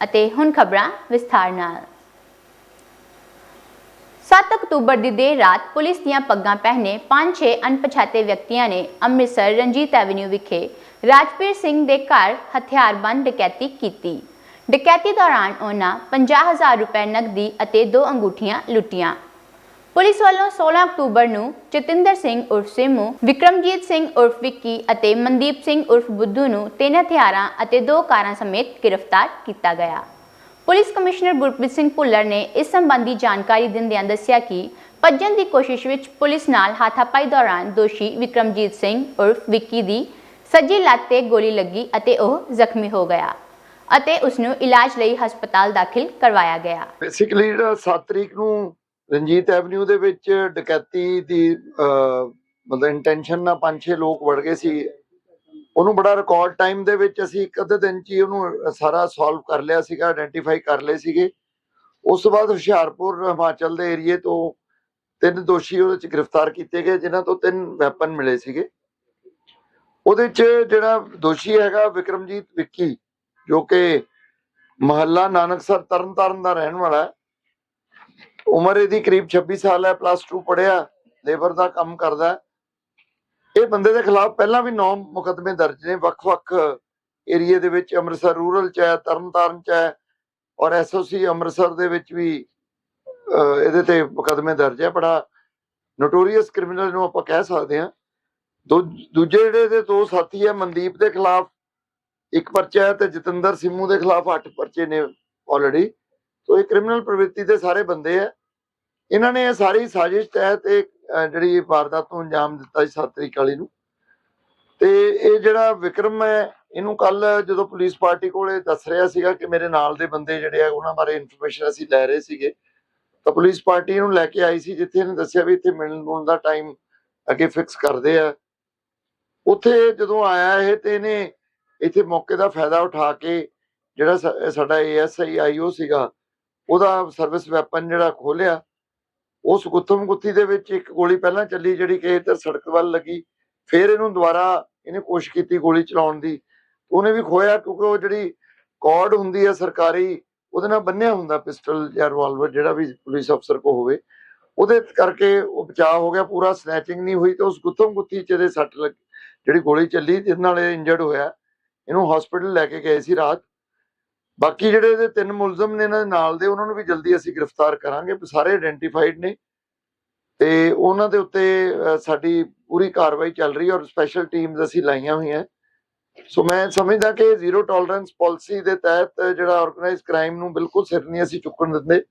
ਅਤੇ ਹੁਣ ਖਬਰਾਂ ਵਿਸਥਾਰ ਨਾਲ। 7 ਅਕਤੂਬਰ ਦੀ ਦੇਰ ਰਾਤ ਪੁਲਿਸ ਦੀਆਂ ਪੱਗਾਂ ਪਹਿਨੇ 5-6 ਅਣਪਛਾਤੇ ਵਿਅਕਤੀਆਂ ਨੇ ਅੰਮ੍ਰਿਤਸਰ ਰਣਜੀਤ ਐਵਨਿਊ ਵਿਖੇ ਰਾਜਪੀਰ ਸਿੰਘ ਦੇ ਘਰ ਹਥਿਆਰਬੰਦ ਡਕੈਤੀ ਕੀਤੀ। ਡਕੈਤੀ ਦੌਰਾਨ ਉਹਨਾਂ 50000 ਰੁਪਏ ਨਕਦੀ ਅਤੇ ਦੋ ਅੰਗੂਠੀਆਂ ਲੁੱਟੀਆਂ। ਪੁਲਿਸ ਵੱਲੋਂ 16 ਅਕਤੂਬਰ ਨੂੰ ਜਤਿੰਦਰ ਸਿੰਘ ਉਰਫ ਸਿਮੂ, ਵਿਕਰਮਜੀਤ ਸਿੰਘ ਉਰਫ ਵਿੱਕੀ ਅਤੇ ਮਨਦੀਪ ਸਿੰਘ ਉਰਫ ਬੁੱਧੂ ਨੂੰ ਤਿੰਨ ਹਥਿਆਰਾਂ ਅਤੇ ਦੋ ਕਾਰਾਂ ਸਮੇਤ ਗ੍ਰਿਫਤਾਰ ਕੀਤਾ ਗਿਆ। ਪੁਲਿਸ ਕਮਿਸ਼ਨਰ ਗੁਰਪ੍ਰੀਤ ਸਿੰਘ ਭੁੱਲਰ ਨੇ ਇਸ ਸੰਬੰਧੀ ਜਾਣਕਾਰੀ ਦਿੰਦਿਆਂ ਦੱਸਿਆ ਕਿ ਭੱਜਣ ਦੀ ਕੋਸ਼ਿਸ਼ ਵਿੱਚ ਪੁਲਿਸ ਨਾਲ ਹਾਥਾਪਾਈ ਦੌਰਾਨ ਦੋਸ਼ੀ ਵਿਕਰਮਜੀਤ ਸਿੰਘ ਉਰਫ ਵਿੱਕੀ ਦੀ ਸੱਜੀ ਲੱਤ ਤੇ ਗੋਲੀ ਲੱਗੀ ਅਤੇ ਉਹ ਜ਼ਖਮੀ ਹੋ ਗਿਆ ਅਤੇ ਉਸ ਨੂੰ ਇਲਾਜ ਲਈ ਹਸਪਤਾਲ ਦਾਖਲ ਕਰਵਾਇਆ ਗਿਆ। ਬੇਸਿਕਲੀ ਜਿਹੜਾ 7 ਤਰੀਕ ਨੂੰ ਰਣਜੀਤ ਐਵਨਿਊ ਦੇ ਵਿੱਚ ਡਕੈਤੀ ਦੀ ਮਤਲਬ ਇੰਟੈਂਸ਼ਨ ਨਾਲ ਪੰਜ ਛੇ ਲੋਕ ਵੜ ਗਏ ਸੀ। ਉਹਨੂੰ ਬੜਾ ਰਿਕਾਰਡ ਟਾਈਮ ਦੇ ਵਿੱਚ ਅਸੀਂ ਇੱਕ ਅੱਧੇ ਦਿਨ ਚ ਹੀ ਉਹਨੂੰ ਸਾਰਾ ਸੋਲਵ ਕਰ ਲਿਆ ਸੀਗਾ ਆਇਡੈਂਟੀਫਾਈ ਕਰ ਲਏ ਸੀਗੇ। ਉਸ ਤੋਂ ਬਾਅਦ ਹੁਸ਼ਿਆਰਪੁਰ, ਹਿਮਾਚਲ ਦੇ ਏਰੀਏ ਤੋਂ ਤਿੰਨ ਦੋਸ਼ੀ ਉਹਦੇ ਚ ਗ੍ਰਿਫਤਾਰ ਕੀਤੇ ਗਏ, ਜਿਨ੍ਹਾਂ ਤੋਂ ਤਿੰਨ ਵੈਪਨ ਮਿਲੇ ਸੀਗੇ। ਉਹਦੇ ਚ ਜਿਹੜਾ ਦੋਸ਼ੀ ਹੈਗਾ ਵਿਕਰਮਜੀਤ ਵਿੱਕੀ, ਜੋ ਕਿ ਮਹੱਲਾ ਨਾਨਕਸਰ ਤਰਨਤਾਰਨ ਦਾ ਰਹਿਣ ਵਾਲਾ ਹੈ ਉਮਰ ਇਹਦੀ ਕਰੀਬ 26 ਸਾਲ ਹੈ ਪਲੱਸ 2 ਪੜਿਆ ਲੇਬਰ ਦਾ ਕੰਮ ਕਰਦਾ ਇਹ ਬੰਦੇ ਦੇ ਖਿਲਾਫ ਪਹਿਲਾਂ ਵੀ 9 ਮੁਕੱਦਮੇ ਦਰਜ ਨੇ, ਵੱਖ-ਵੱਖ ਏਰੀਏ ਦੇ ਵਿੱਚ, ਅੰਮ੍ਰਿਤਸਰ ਰੂਰਲ ਚ ਹੈ, ਤਰਨਤਾਰਨ ਚ ਹੈ ਔਰ ਐਸਓਸੀ ਅੰਮ੍ਰਿਤਸਰ ਦੇ ਵਿੱਚ ਵੀ ਇਹਦੇ ਤੇ ਮੁਕੱਦਮੇ ਦਰਜ ਹੈ। ਬੜਾ ਨੋਟੋਰੀਅਸ ਕ੍ਰਿਮੀਨਲ ਨੂੰ ਆਪਾਂ ਕਹਿ ਸਕਦੇ ਹਾਂ। ਦੂ- ਦੂਜੇ ਜਿਹੜੇ ਦੇ ਦੋ ਸਾਥੀ ਹੈ, ਮਨਦੀਪ ਦੇ ਖਿਲਾਫ ਇੱਕ ਪਰਚਾ ਹੈ ਤੇ ਜਤਿੰਦਰ ਸਿੰਮੂ ਦੇ ਖਿਲਾਫ 8 ਪਰਚੇ ਨੇ ਆਲਰੇਡੀ ਸੋ ਇਹ ਕ੍ਰਿਮੀਨਲ ਪ੍ਰਵਿਰਤੀ ਦੇ ਸਾਰੇ ਬੰਦੇ ਆ। ਇਹਨਾਂ ਨੇ ਇਹ ਸਾਰੀ ਸਾਜ਼ਿਸ਼ ਤਹਿਤ ਇਹ ਜਿਹੜੀ ਵਾਰਦਾਤ ਨੂੰ ਅੰਜਾਮ ਦਿੱਤਾ ਸੀ 7 ਤਰੀਕ ਵਾਲੀ ਨੂੰ। ਤੇ ਇਹ ਜਿਹੜਾ ਵਿਕਰਮ ਹੈ, ਇਹਨੂੰ ਕੱਲ ਜਦੋਂ ਪੁਲਿਸ ਪਾਰਟੀ ਕੋਲੇ ਦੱਸ ਰਿਹਾ ਸੀਗਾ ਕਿ ਮੇਰੇ ਨਾਲ ਦੇ ਬੰਦੇ ਜਿਹੜੇ ਆ, ਉਹਨਾਂ ਬਾਰੇ ਇਨਫੋਰਮੇਸ਼ਨ ਅਸੀਂ ਲੈ ਰਹੇ ਸੀਗੇ। ਤਾਂ ਪੁਲਿਸ ਪਾਰਟੀ ਇਹਨੂੰ ਲੈ ਕੇ ਆਈ ਸੀ, ਜਿੱਥੇ ਇਹਨੇ ਦੱਸਿਆ ਵੀ ਇੱਥੇ ਮਿਲਣ ਮੁਲਣ ਦਾ ਟਾਈਮ ਅੱਗੇ ਫਿਕਸ ਕਰਦੇ ਆ। ਉੱਥੇ ਜਦੋਂ ਆਇਆ ਇਹ, ਤੇ ਇਹਨੇ ਇੱਥੇ ਮੌਕੇ ਦਾ ਫਾਇਦਾ ਉਠਾ ਕੇ ਜਿਹੜਾ ਸਾ- ਸਾਡਾ ਏਐਸਆਈ ਆਈਓ ਸੀਗਾ ਉਹਦਾ ਸਰਵਿਸ ਵੈਪਨ ਜਿਹੜਾ ਖੋਲਿਆ ਉਸ ਗੁੱਥਮ ਗੁੱਥੀ ਦੇ ਵਿੱਚ ਇੱਕ ਗੋਲੀ ਪਹਿਲਾਂ ਚੱਲੀ, ਜਿਹੜੀ ਕਿ ਇੱਧਰ ਸੜਕ ਵੱਲ ਲੱਗੀ। ਫਿਰ ਇਹਨੂੰ ਦੁਬਾਰਾ ਇਹਨੇ ਕੋਸ਼ਿਸ਼ ਕੀਤੀ ਗੋਲੀ ਚਲਾਉਣ ਦੀ। ਉਹਨੇ ਵੀ ਖੋਇਆ ਕਿਉਂਕਿ ਉਹ ਜਿਹੜੀ ਕਾਰਡ ਹੁੰਦੀ ਹੈ ਸਰਕਾਰੀ, ਉਹਦੇ ਨਾਲ ਬੰਨਿਆ ਹੁੰਦਾ ਪਿਸਟਲ ਜਾਂ ਰਿਵਾਲਵਰ ਜਿਹੜਾ ਵੀ ਪੁਲਿਸ ਅਫਸਰ ਕੋ ਹੋਵੇ। ਉਹਦੇ ਕਰਕੇ ਉਹ ਬਚਾਅ ਹੋ ਗਿਆ, ਪੂਰਾ ਸਨੈਚਿੰਗ ਨਹੀਂ ਹੋਈ ਤੇ ਉਸ ਗੁੱਥਮ ਗੁੱਥੀ ਚ ਇਹਦੇ ਸੱਟ ਲੱਗ। ਜਿਹੜੀ ਗੋਲੀ ਚੱਲੀ ਜਿਸ ਨਾਲ ਇਹ ਇੰਜਰਡ ਹੋਇਆ। ਇਹਨੂੰ ਹਸਪੀਟਲ ਲੈ ਕੇ ਗਏ ਸੀ ਰਾਤ। ਬਾਕੀ ਜਿਹੜੇ ਇਹਦੇ ਤਿੰਨ ਮੁਲਜ਼ਮ ਨੇ ਇਹਨਾਂ ਦੇ ਨਾਲ ਦੇ, ਉਹਨਾਂ ਨੂੰ ਵੀ ਜਲਦੀ ਅਸੀਂ ਗ੍ਰਿਫਤਾਰ ਕਰਾਂਗੇ ਸਾਰੇ ਆਇਡੈਂਟੀਫਾਈਡ ਨੇ। ਤੇ ਉਹਨਾਂ ਦੇ ਉੱਤੇ ਸਾਡੀ ਪੂਰੀ ਕਾਰਵਾਈ ਚੱਲ ਰਹੀ ਹੈ ਔਰ ਸਪੈਸ਼ਲ ਟੀਮਸ ਅਸੀਂ ਲਾਈਆਂ ਹੋਈਆਂ। ਸੋ ਮੈਂ ਸਮਝਦਾ ਕਿ ਜ਼ੀਰੋ ਟੋਲਰੈਂਸ ਪਾਲਿਸੀ ਦੇ ਤਹਿਤ ਜਿਹੜਾ ਆਰਗੇਨਾਈਜ਼ ਕ੍ਰਾਈਮ ਨੂੰ ਬਿਲਕੁਲ ਸਿਰ ਨਹੀਂ ਅਸੀਂ ਚੁੱਕਣ ਦਿੰਦੇ।